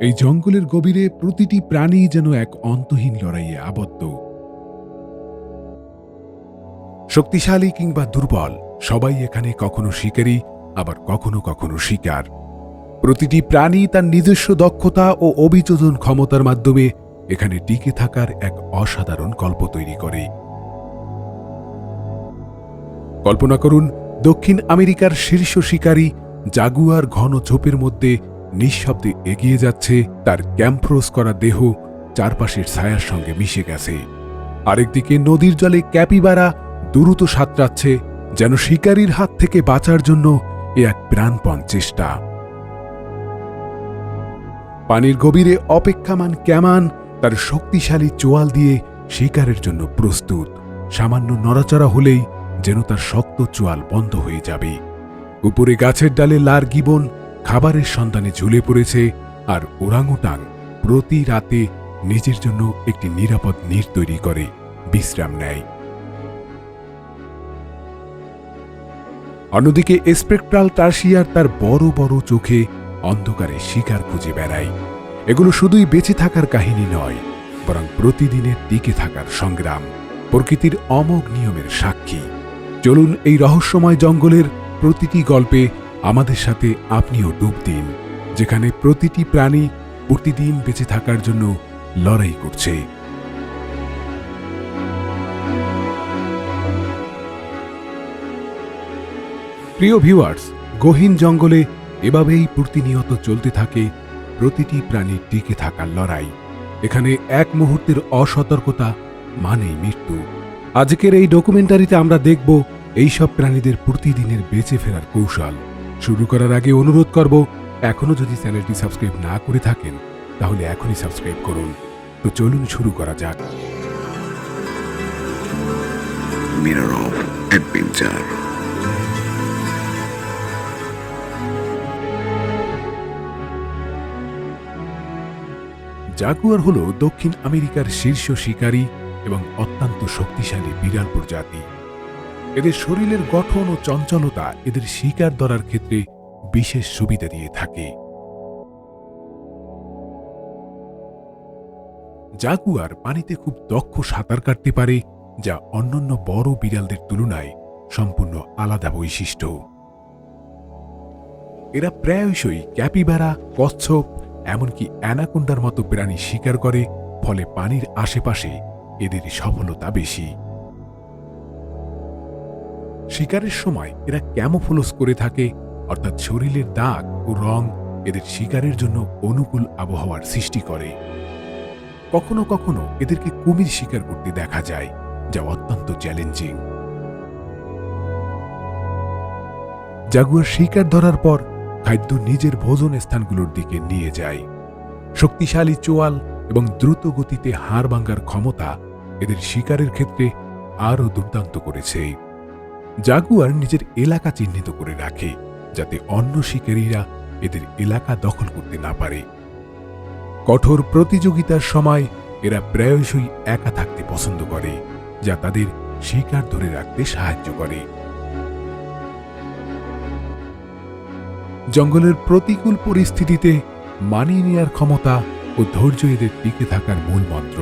এই জঙ্গলের গভীরে প্রতিটি প্রাণী যেন এক অন্তহীন লড়াইয়ে আবদ্ধ। শক্তিশালী কিংবা দুর্বল, সবাই এখানে কখনো শিকারী, আবার কখনো কখনো শিকার। প্রতিটি প্রাণী তার নিজস্ব দক্ষতা ও অভিযোজন ক্ষমতার মাধ্যমে এখানে টিকে থাকার এক অসাধারণ গল্প তৈরি করে। কল্পনা করুন, দক্ষিণ আমেরিকার শীর্ষ শিকারী জাগুয়ার ঘন ঝোপের মধ্যে নিঃশব্দে এগিয়ে যাচ্ছে তার ক্যাম্প্রোস করা দেহ চারপাশের ছায়ার সঙ্গে মিশে গেছে। আরেকদিকে নদীর জলে ক্যাপিবারা দ্রুত সাঁতরাচ্ছে, যেন শিকারীর হাত থেকে বাঁচার জন্য এ এক প্রাণপণ চেষ্টা। পানির গভীরে অপেক্ষামান ক্যামান তার শক্তিশালী চোয়াল দিয়ে শিকারের জন্য প্রস্তুত। সামান্য নড়াচড়া হলেই যেন তার শক্ত চোয়াল বন্ধ হয়ে যাবে। উপরে গাছের ডালে লার গিবন খাবারের সন্ধানে ঝুলে পড়েছে আর ওরাংউটাং প্রতি রাতে নিজের জন্য একটি নিরাপদ নীর তৈরি করে, বিশ্রাম নেয়। অন্যদিকে স্পেকট্রাল টার্সিয়ার তার বড় বড় চোখে অন্ধকারে শিকার খুঁজে বেড়ায়। এগুলো শুধুই বেঁচে থাকার কাহিনী নয়, বরং প্রতিদিনের টিকে থাকার সংগ্রাম, প্রকৃতির অমোঘ নিয়মের সাক্ষী। চলুন এই রহস্যময় জঙ্গলের প্রতিটি গল্পে আমাদের সাথে আপনিও ডুব দিন, যেখানে প্রতিটি প্রাণী প্রতিদিন বেঁচে থাকার জন্য লড়াই করছে। প্রিয় ভিউয়ার্স, গহীন জঙ্গলে এভাবেই প্রতিনিয়ত চলতে থাকে প্রতিটি প্রাণীর টিকে থাকার লড়াই। এখানে এক মুহূর্তের অসতর্কতা মানেই মৃত্যু। আজকের এই ডকুমেন্টারিতে আমরা দেখব এইসব প্রাণীদের প্রতিদিনের বেঁচে ফেরার কৌশল। শুরু করার আগে অনুরোধ করব এখনও যদি চ্যানেলটি সাবস্ক্রাইব না করে থাকেন তাহলে এখনই সাবস্ক্রাইব করুন। তো চলুন শুরু করা যাক. জাগুয়ার হল দক্ষিণ আমেরিকার শীর্ষ শিকারী এবং অত্যন্ত শক্তিশালী বিড়াল প্রজাতি। এদের শরীরের গঠন ও চঞ্চলতা এদের শিকার ধরার ক্ষেত্রে বিশেষ সুবিধা দিয়ে থাকে। জাগুয়ার পানিতে খুব দক্ষ সাঁতার কাটতে পারে, যা অন্যান্য বড় বিড়ালদের তুলনায় সম্পূর্ণ আলাদা বৈশিষ্ট্য। এরা প্রায়শই ক্যাপিবারা, কচ্ছপ, এমনকি অ্যানাকোন্ডার মতো প্রাণী শিকার করে, ফলে পানির আশেপাশে এদের সফলতা বেশি। শিকারের সময় এরা ক্যামোফোলোস করে থাকে, অর্থাৎ শরীরের দাগ ও রং এদের শিকারের জন্য অনুকূল আবহাওয়ার সৃষ্টি করে। কখনো কখনো এদেরকে কুমির শিকার করতে দেখা যায়, যা অত্যন্ত চ্যালেঞ্জিং। জাগুয়ার শিকার ধরার পর খাদ্য নিজের ভোজন স্থানগুলোর দিকে নিয়ে যায়। শক্তিশালী চোয়াল এবং দ্রুত গতিতে হাড় ভাঙ্গার ক্ষমতা এদের শিকারের ক্ষেত্রে আরও দুর্দান্ত করেছে। জাগুয়ার নিজের এলাকা চিহ্নিত করে রাখে, যাতে অন্য শিকারীরা এদের এলাকা দখল করতে না পারে। কঠোর প্রতিযোগিতার সময় এরা প্রায়শই একা থাকতে পছন্দ করে, যা তাদের শিকার ধরে রাখতে সাহায্য করে। জঙ্গলের প্রতিকূল পরিস্থিতিতে মানিয়ে নেওয়ার ক্ষমতা ও ধৈর্য এদের টিকে থাকার মূল মন্ত্র।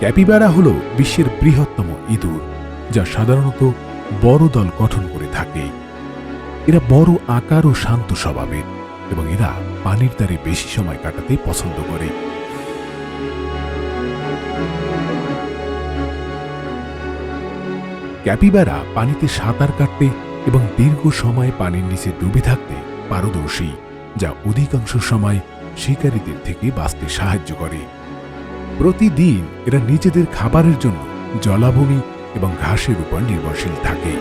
ক্যাপিবারা হল বিশ্বের বৃহত্তম ইঁদুর, যা সাধারণত বড় দল গঠন করে থাকে। এরা বড় আকার ও শান্ত স্বভাবের এবং এরা পানির দ্বারে বেশি সময় কাটাতে পছন্দ করে। ক্যাপিবারা পানিতে সাঁতার কাটতে এবং দীর্ঘ সময় পানির নিচে ডুবে থাকতে পারদর্শী, যা অধিকাংশ সময় শিকারীদের থেকে বাঁচতে সাহায্য করে। প্রতিদিন এরা নিজেদের খাবারের জন্য জলাভূমি এবং ঘাসের উপর নির্ভরশীল থাকে।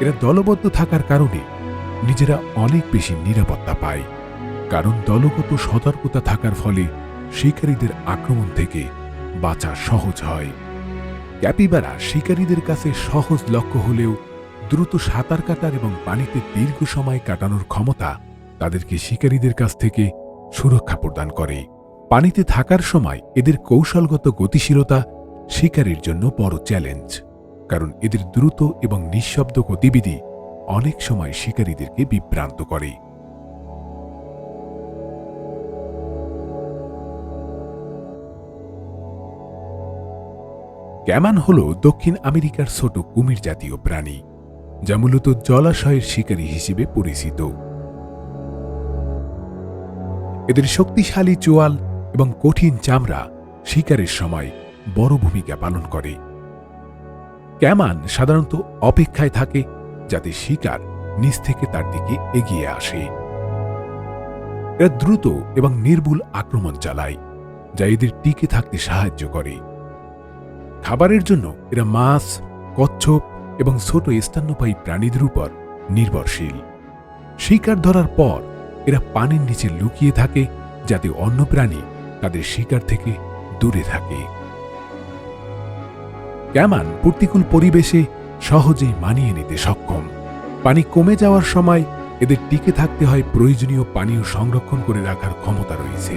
এরা দলবদ্ধ থাকার কারণে নিজেরা অনেক বেশি নিরাপত্তা পায়। কারণ দলগত সতর্কতা থাকার ফলে শিকারীদের আক্রমণ থেকে বাঁচা সহজ হয়। ক্যাপিবারা শিকারীদের কাছে সহজ লক্ষ্য হলেও দ্রুত সাঁতার কাটার এবং পানিতে দীর্ঘ সময় কাটানোর ক্ষমতা তাদেরকে শিকারীদের কাছ থেকে সুরক্ষা প্রদান করে। পানিতে থাকার সময় এদের কৌশলগত গতিশীলতা শিকারের জন্য বড় চ্যালেঞ্জ, কারণ এদের দ্রুত এবং নিঃশব্দ গতিবিধি অনেক সময় শিকারীদেরকে বিভ্রান্ত করে। ক্যামান হল দক্ষিণ আমেরিকার ছোট কুমির জাতীয় প্রাণী, যা মূলত জলাশয়ের শিকারী হিসেবে পরিচিত। এদের শক্তিশালী চোয়াল এবং কঠিন চামড়া শিকারের সময় বড় ভূমিকা পালন করে। ক্যামান সাধারণত অপেক্ষায় থাকে যাতে শিকার নিচ থেকে তার দিকে এগিয়ে আসে। এরা দ্রুত এবং নির্ভুল আক্রমণ চালায়, যা এদের টিকে থাকতে সাহায্য করে। খাবারের জন্য এরা মাছ, কচ্ছপ এবং ছোট স্তন্যপায়ী প্রাণীদের উপর নির্ভরশীল। শিকার ধরার পর এরা পানির নিচে লুকিয়ে থাকে যাতে অন্য প্রাণী তাদের শিকার থেকে দূরে থাকে। ক্যামান প্রতিকূল পরিবেশে সহজেই মানিয়ে নিতে সক্ষম। পানি কমে যাওয়ার সময় এদের টিকে থাকতে হয় প্রয়োজনীয় পানীয় সংরক্ষণ করে রাখার ক্ষমতা রয়েছে।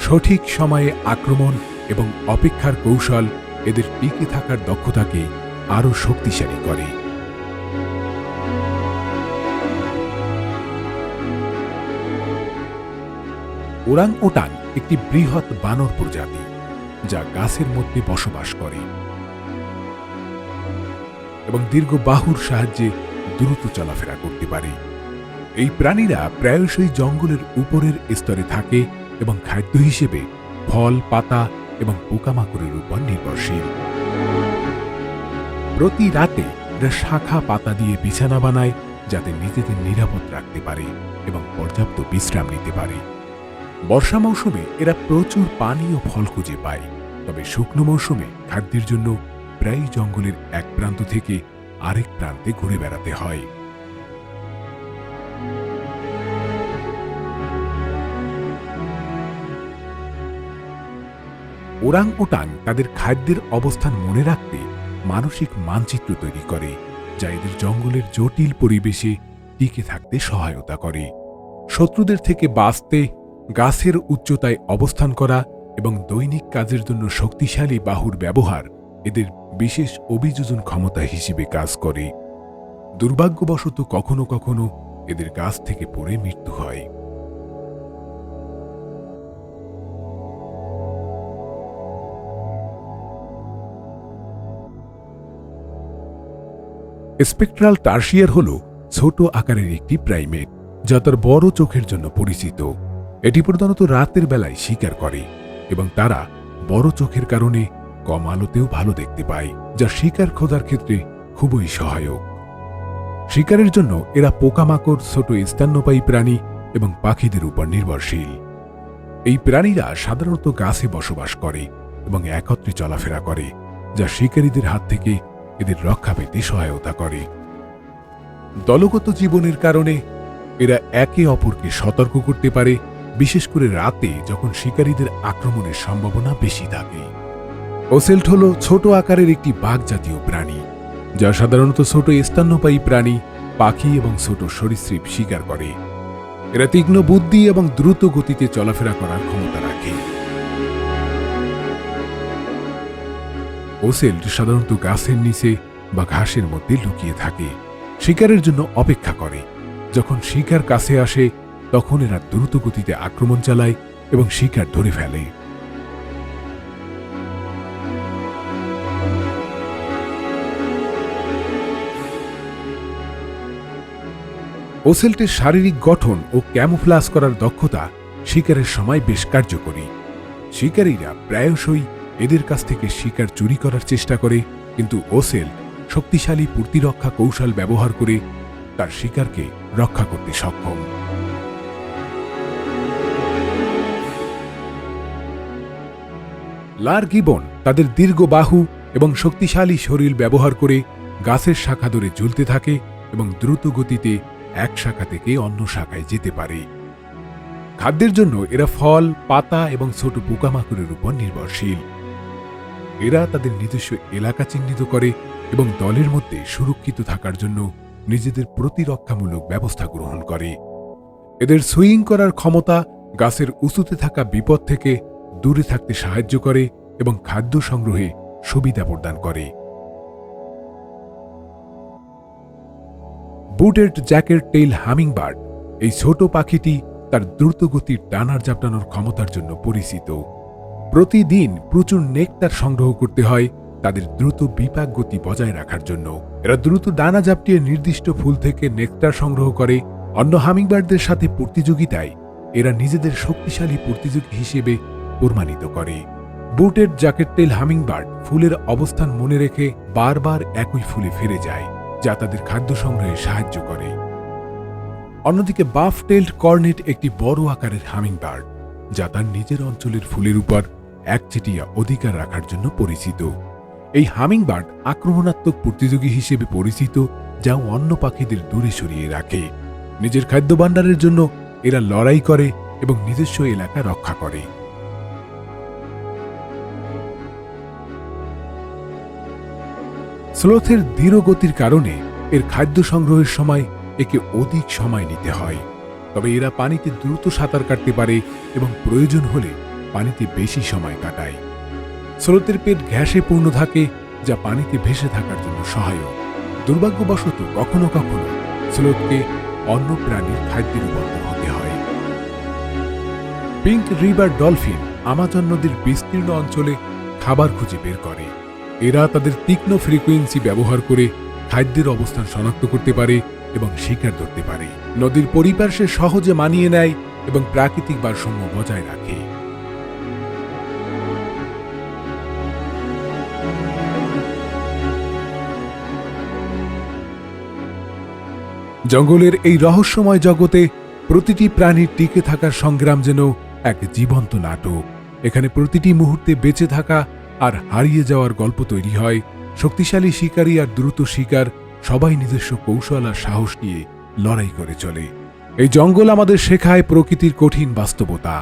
সঠিক সময়ে আক্রমণ এবং অপেক্ষার কৌশল এদের টিকে থাকার দক্ষতাকে আরও শক্তিশালী করে। ওরাং ওটাং একটি বৃহৎ বানর প্রজাতি যা গাছের মধ্যে বসবাস করে এবং দীর্ঘ বাহুর সাহায্যে দ্রুত চলাফেরা করতে পারে। এই প্রাণীরা প্রায়শই জঙ্গলের উপরের স্তরে থাকে এবং খাদ্য হিসেবে ফল, পাতা এবং পোকামাকড়ের উপর নির্ভরশীল। প্রতি রাতে এরা শাখা পাতা দিয়ে বিছানা বানায়, যাতে নিজেদের নিরাপদ রাখতে পারে এবং পর্যাপ্ত বিশ্রাম নিতে পারে। বর্ষা মৌসুমে এরা প্রচুর পানি ও ফল খুঁজে পায়। তবে শুকনো মৌসুমে খাদ্যের জন্য প্রায় জঙ্গলের এক প্রান্ত থেকে আরেক প্রান্তে ঘুরে বেড়াতে হয়। ওরাং ওটাং তাদের খাদ্যের অবস্থান মনে রাখতে মানসিক মানচিত্র তৈরি করে, যা এদের জঙ্গলের জটিল পরিবেশে টিকে থাকতে সহায়তা করে। শত্রুদের থেকে বাঁচতে গাছের উচ্চতায় অবস্থান করা এবং দৈনিক কাজের জন্য শক্তিশালী বাহুর ব্যবহার এদের বিশেষ অভিযোজন ক্ষমতা হিসেবে কাজ করে। দুর্ভাগ্যবশত কখনো কখনো এদের গাছ থেকে পড়ে মৃত্যু হয়। স্পেকট্রাল টার্সিয়ার হল ছোট আকারের একটি প্রাইমেট, যা তার বড় চোখের জন্য পরিচিত। এটি প্রধানত রাতের বেলায় শিকার করে এবং তারা বড় চোখের কারণে কম আলোতেও ভালো দেখতে পায়, যা শিকার খোঁজার ক্ষেত্রে খুবই সহায়ক। শিকারের জন্য এরা পোকামাকড়, ছোট স্তন্যপায়ী প্রাণী এবং পাখিদের উপর নির্ভরশীল। এই প্রাণীরা সাধারণত গাছে বসবাস করে এবং একত্রে চলাফেরা করে, যা শিকারীদের হাত থেকে এদের রক্ষা পেতে সহায়তা করে। দলগত জীবনের কারণে এরা একে অপরকে সতর্ক করতে পারে বিশেষ করে রাতে যখন শিকারীদের আক্রমণের সম্ভাবনা বেশি থাকে। ওসেল্ট হল ছোট আকারের একটি বাঘ জাতীয় প্রাণী, যা সাধারণত ছোট স্তন্যপায়ী প্রাণী, পাখি এবং ছোট সরীসৃপ শিকার করে। এরা তীক্ষ্ণ বুদ্ধি এবং দ্রুত গতিতে চলাফেরা করার ক্ষমতা রাখে। ওসেল্ট সাধারণত গাছের নিচে বা ঘাসের মধ্যে লুকিয়ে থাকে, শিকারের জন্য অপেক্ষা করে। যখন শিকার কাছে আসে তখন এরা দ্রুত গতিতে আক্রমণ চালায় এবং শিকার ধরে ফেলে। ওসেল্টের শারীরিক গঠন ও ক্যামোফ্লাস করার দক্ষতা শিকারের সময় বেশ কার্যকরী। শিকারীরা প্রায়শই এদের কাছ থেকে শিকার চুরি করার চেষ্টা করে, কিন্তু ওসেল শক্তিশালী প্রতিরক্ষা কৌশল ব্যবহার করে তার শিকারকে রক্ষা করতে সক্ষম। লার গিবন তাদের দীর্ঘ বাহু এবং শক্তিশালী শরীর ব্যবহার করে গাছের শাখা ধরে ঝুলতে থাকে এবং দ্রুত গতিতে এক শাখা থেকে অন্য শাখায় যেতে পারে। খাদ্যের জন্য এরা ফল, পাতা এবং ছোট পোকামাকড়ের উপর নির্ভরশীল। এরা তাদের নিজস্ব এলাকা চিহ্নিত করে এবং দলের মধ্যে সুরক্ষিত থাকার জন্য নিজেদের প্রতিরক্ষামূলক ব্যবস্থা গ্রহণ করে। এদের সুইং করার ক্ষমতা গাছের উঁচুতে থাকা বিপদ থেকে দূরে থাকতে সাহায্য করে এবং খাদ্য সংগ্রহে সুবিধা প্রদান করে। বুটেড জ্যাকের টেইল হামিংবার্ড, এই ছোট পাখিটি তার দ্রুতগতির ডানার জাপটানোর ক্ষমতার জন্য পরিচিত। প্রতিদিন প্রচুর নেকটার সংগ্রহ করতে হয় তাদের দ্রুত বিপাক গতি বজায় রাখার জন্য। এরা দ্রুত ডানা জাপটিয়ে নির্দিষ্ট ফুল থেকে নেকটার সংগ্রহ করে। অন্য হামিংবার্ডদের সাথে প্রতিযোগিতায় এরা নিজেদের শক্তিশালী প্রতিযোগী হিসেবে প্রমাণিত করে। বুটের জ্যাকেট টেল হামিংবার্ড ফুলের অবস্থান মনে রেখে বারবার একই ফুলে ফিরে যায়, যা তাদের খাদ্য সংগ্রহে সাহায্য করে। অন্যদিকে বাফ টেল্ড কর্নেট একটি বড় আকারের হামিংবার্ড, যা তার নিজের অঞ্চলের ফুলের উপর একচেটিয়া অধিকার রাখার জন্য পরিচিত। এই হামিংবার্ড আক্রমণাত্মক প্রতিযোগী হিসেবে পরিচিত, যা অন্য পাখিদের দূরে সরিয়ে রাখে। নিজের খাদ্য ভাণ্ডারের জন্য এরা লড়াই করে এবং নিজস্ব এলাকা রক্ষা করে। স্লোথের ধীর কারণে এর খাদ্য সংগ্রহের সময় একে অধিক সময় নিতে হয়। তবে এরা পানিতে দ্রুত সাঁতার কাটতে পারে এবং প্রয়োজন হলে পানিতে বেশি সময় কাটায়। স্রোতের পেট ঘ্যাসে পূর্ণ থাকে, যা পানিতে ভেসে থাকার জন্য সহায়ক। দুর্ভাগ্যবশত কখনো কখনো স্রোতকে অন্য প্রাণীর খাদ্যে রূপান্তর হতে হয়। পিঙ্ক রিভার ডলফিন আমাজন নদীর বিস্তীর্ণ অঞ্চলে খাবার খুঁজে বের করে। এরা তাদের তীক্ষ্ণ ফ্রিকোয়েন্সি ব্যবহার করে খাদ্যের অবস্থান শনাক্ত করতে পারে এবং শিকার ধরতে পারে। নদীর পরিপার্শ্বে সহজে মানিয়ে নেয় এবং প্রাকৃতিক ভারসাম্য বজায় রাখে। জঙ্গলের এই রহস্যময় জগতে প্রতিটি প্রাণীর টিকে থাকার সংগ্রাম যেন এক জীবন্ত নাটক। এখানে প্রতিটি মুহূর্তে বেঁচে থাকা আর হারিয়ে যাওয়ার গল্প তৈরি হয়। শক্তিশালী শিকারী আর দ্রুত শিকার সবাই নিজস্ব কৌশল আর সাহস নিয়ে লড়াই করে চলে। এই জঙ্গল আমাদের শেখায় প্রকৃতির কঠিন বাস্তবতা।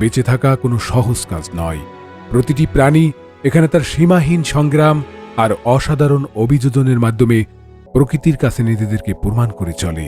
বেঁচে থাকা কোনো সহজ কাজ নয়। প্রতিটি প্রাণী এখানে তার সীমাহীন সংগ্রাম আর অসাধারণ অভিযোজনের মাধ্যমে প্রকৃতির কাছে নিজেদেরকে প্রমাণ করে চলে।